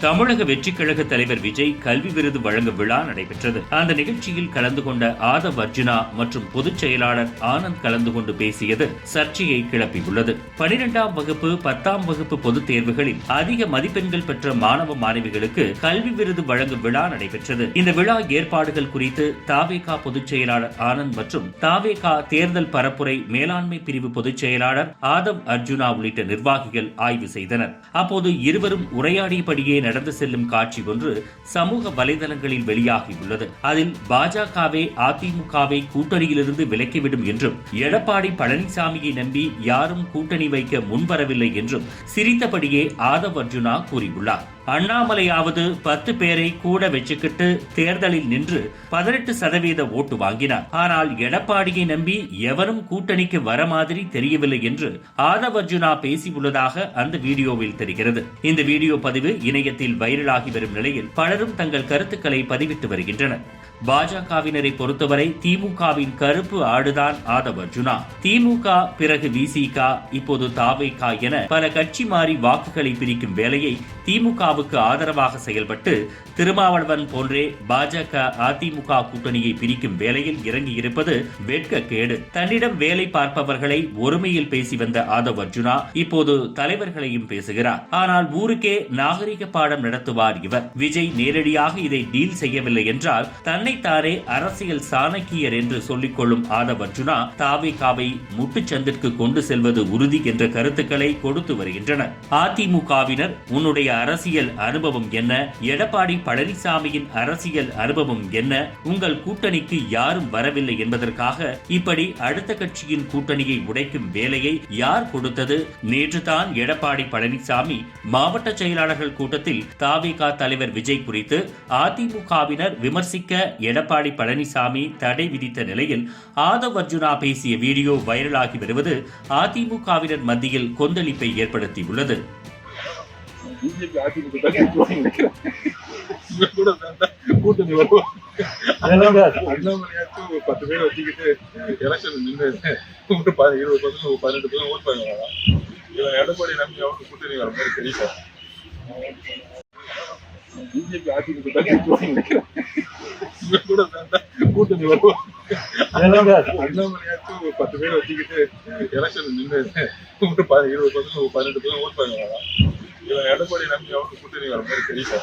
தமிழக வெற்றிக் கழக தலைவர் விஜய் கல்வி விருது வழங்கும் விழா நடைபெற்றது. அந்த நிகழ்ச்சியில் கலந்து கொண்ட ஆதவ் அர்ஜுனா மற்றும் பொதுச் செயலாளர் ஆனந்த் கலந்து கொண்டு பேசியது சர்ச்சையை கிளப்பியுள்ளது. பனிரெண்டாம் வகுப்பு பத்தாம் வகுப்பு பொதுத் தேர்வுகளில் அதிக மதிப்பெண்கள் பெற்ற மாணவ மாணவிகளுக்கு கல்வி விருது வழங்கும் விழா நடைபெற்றது. இந்த விழா ஏற்பாடுகள் குறித்து தாவேகா பொதுச் செயலாளர் ஆனந்த் மற்றும் தாவேகா தேர்தல் பரப்புரை மேலாண்மை பிரிவு பொதுச் செயலாளர் ஆதவ் அர்ஜுனா உள்ளிட்ட நிர்வாகிகள் ஆய்வு செய்தனர். அப்போது இருவரும் உரையாடியபடியே நடந்து செல்லும் காட்சி ஒன்று சமூக வலைதளங்களில் வெளியாகியுள்ளது. அதில் பாஜகவே அதிமுகவை கூட்டணியிலிருந்து விலக்கிவிடும் என்றும் எடப்பாடி பழனிசாமியை நம்பி யாரும் கூட்டணி வைக்க முன்வரவில்லை என்றும் சிரித்தபடியே ஆதவ் அர்ஜுனா கூறியுள்ளார். அண்ணாமலையாவது பத்து பேரை கூட வச்சுக்கிட்டு தேர்தலில் நின்று பதினெட்டு சதவீத ஓட்டு வாங்கினார். ஆனால் எடப்பாடியை நம்பி எவரும் கூட்டணிக்கு வர மாதிரி தெரியவில்லை என்று ஆதவ் அர்ஜுனா பேசியுள்ளதாக அந்த வீடியோவில் தெரிகிறது. இந்த வீடியோ பதிவு இணையத்தில் வைரலாகி வரும் நிலையில் பலரும் தங்கள் கருத்துக்களை பதிவிட்டு வருகின்றனர். பாஜகவினரை பொறுத்தவரை திமுகவின் கருப்பு ஆடுதான் ஆதவ் அர்ஜுனா திமுக பிறகு விசிகா இப்போது தாவைகா என பல கட்சி மாறி வாக்குகளை பிரிக்கும் வேலையை திமுக திமுகவுக்கு ஆதரவாக செயல்பட்டு திருமாவளவன் போன்றே பாஜக அதிமுக கூட்டணியை பிரிக்கும் வேலையில் இறங்கியிருப்பது கேடு தன்னிடம் வேலை பார்ப்பவர்களை ஒருமையில் பேசி வந்த ஆதவ் அர்ஜுனா இப்போது தலைவர்களையும் பேசுகிறார். ஆனால் ஊருக்கே நாகரிக பாடம் நடத்துவார் இவர். விஜய் நேரடியாக இதை டீல் செய்யவில்லை என்றால் தன்னைத்தானே அரசியல் சாணக்கியர் என்று சொல்லிக் கொள்ளும் ஆதவ் அர்ஜுனா தாவேகாவை முட்டுச்சந்திற்கு கொண்டு செல்வது உறுதி என்ற கருத்துக்களை கொடுத்து வருகின்றனர். அதிமுகவினர் உன்னுடைய அரசியல் அரசியல் அனுபவம் என்ன? எடப்பாடி பழனிசாமியின் அரசியல் அனுபவம் என்ன? உங்கள் கூட்டணிக்கு யாரும் வரவில்லை என்பதற்காக இப்படி அடுத்த கட்சியின் கூட்டணியை உடைக்கும் வேலையை யார் கொடுத்தது? நேற்றுதான் எடப்பாடி பழனிசாமி மாவட்ட செயலாளர்கள் கூட்டத்தில் தாவிகா தலைவர் விஜய் குறித்து அதிமுகவினர் விமர்சிக்க எடப்பாடி பழனிசாமி தடை விதித்த நிலையில் ஆதவ் அர்ஜுனா பேசிய வீடியோ வைரலாகி வருவது அதிமுகவினர் மத்தியில் கொந்தளிப்பை ஏற்படுத்தியுள்ளது. பிஜேபி அதிமுக நினைக்கிறேன். கூட கூட்டணி வருவான் அண்ணாமலையாச்சும் ஒரு பத்து பேர் வச்சுக்கிட்டு எலெக்ஷன் நின்று ஒரு இருபது பர்சன்ட் பதினெட்டு பர்சன்ட் ஓட் பண்ணுவாங்க இவன் எடப்பாடி நம்பி அவனுக்கு கூட்டணி வர மாதிரி தெரியல. பிஜேபி அதிமுக நினைக்கிறேன். கூட கூட்டணி வருவான் அண்ணாமலையாச்சும் ஒரு பத்து பேர் வச்சுக்கிட்டு எலெக்ஷன் நின்று ஒரு இருபது பர்சன்ட் பதினெட்டு பர்சன்ட் ஓட் பண்ணுவாங்க இவன் எடப்பாடி நம்பி அவனுக்கு கூட்டணி வர மாதிரி தெரியல